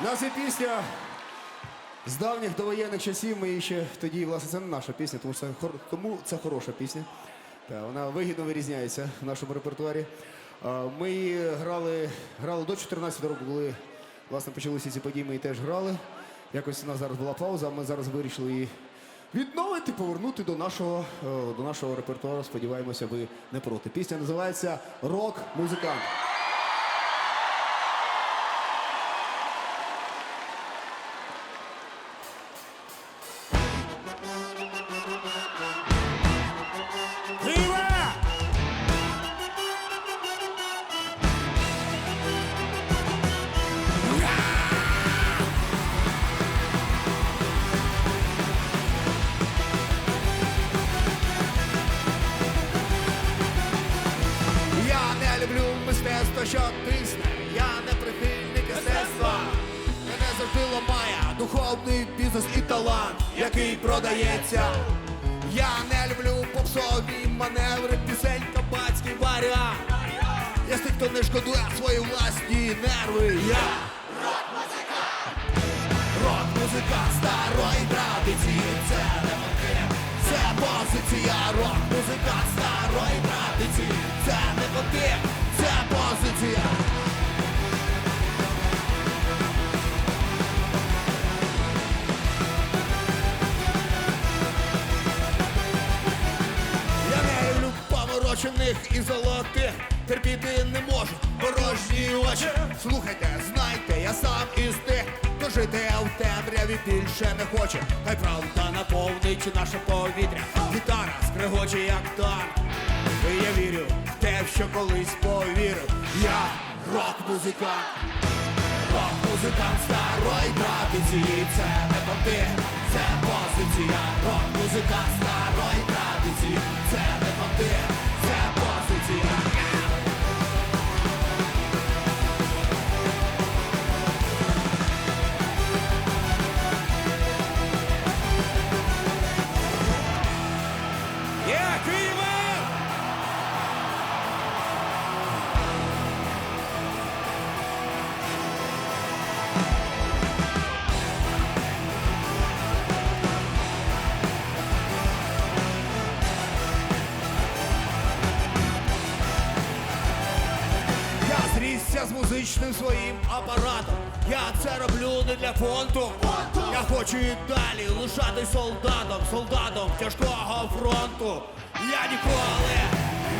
У нас є пісня з давніх довоєнних часів. Ми її ще тоді, власне, це не наша пісня, тому це, тому це хороша пісня. Та, вона вигідно вирізняється в нашому репертуарі. Ми її грали, грали до 14 року, коли власне почалися ці події, ми її теж грали. Якось у нас зараз була пауза, ми зараз вирішили її відновити, повернути до нашого, е, до нашого репертуару. Сподіваємося, ви не проти. Пісня називається Рок-музикант. Мистецтво, що тисне, я не прихильник мистецтва. Мене завжди ламає духовний бізнес і талант, який продається. Я не люблю попсові маневри, пісень, кабацький варіант. Я з хто не шкодує свої власні нерви. Я рок-музикант старої традиції, це не мотив, це позиція, рок-музикант старої традиції, це не мотив, Я не люблю поморочених і золотих, терпіти не можу, порожні очі. Слухайте, знайте, я сам із тих, хто жити в темряві більше не хоче. Хай правда наповнить наше повітря. Гітара скригоче, як танк. Що колись повірив. Я рок-музикант. Рок-музикант старої традиції, це не понти, це позиція. Рок-музикант музичним своїм апаратом. Я це роблю не для фонту. Я хочу і далі лишатись солдатом, солдатом тяжкого фронту. Я ніколи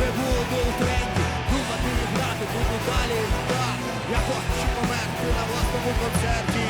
не буду в тренді. Думати і грати, буду далі. Так, я хочу померти на власному концерті.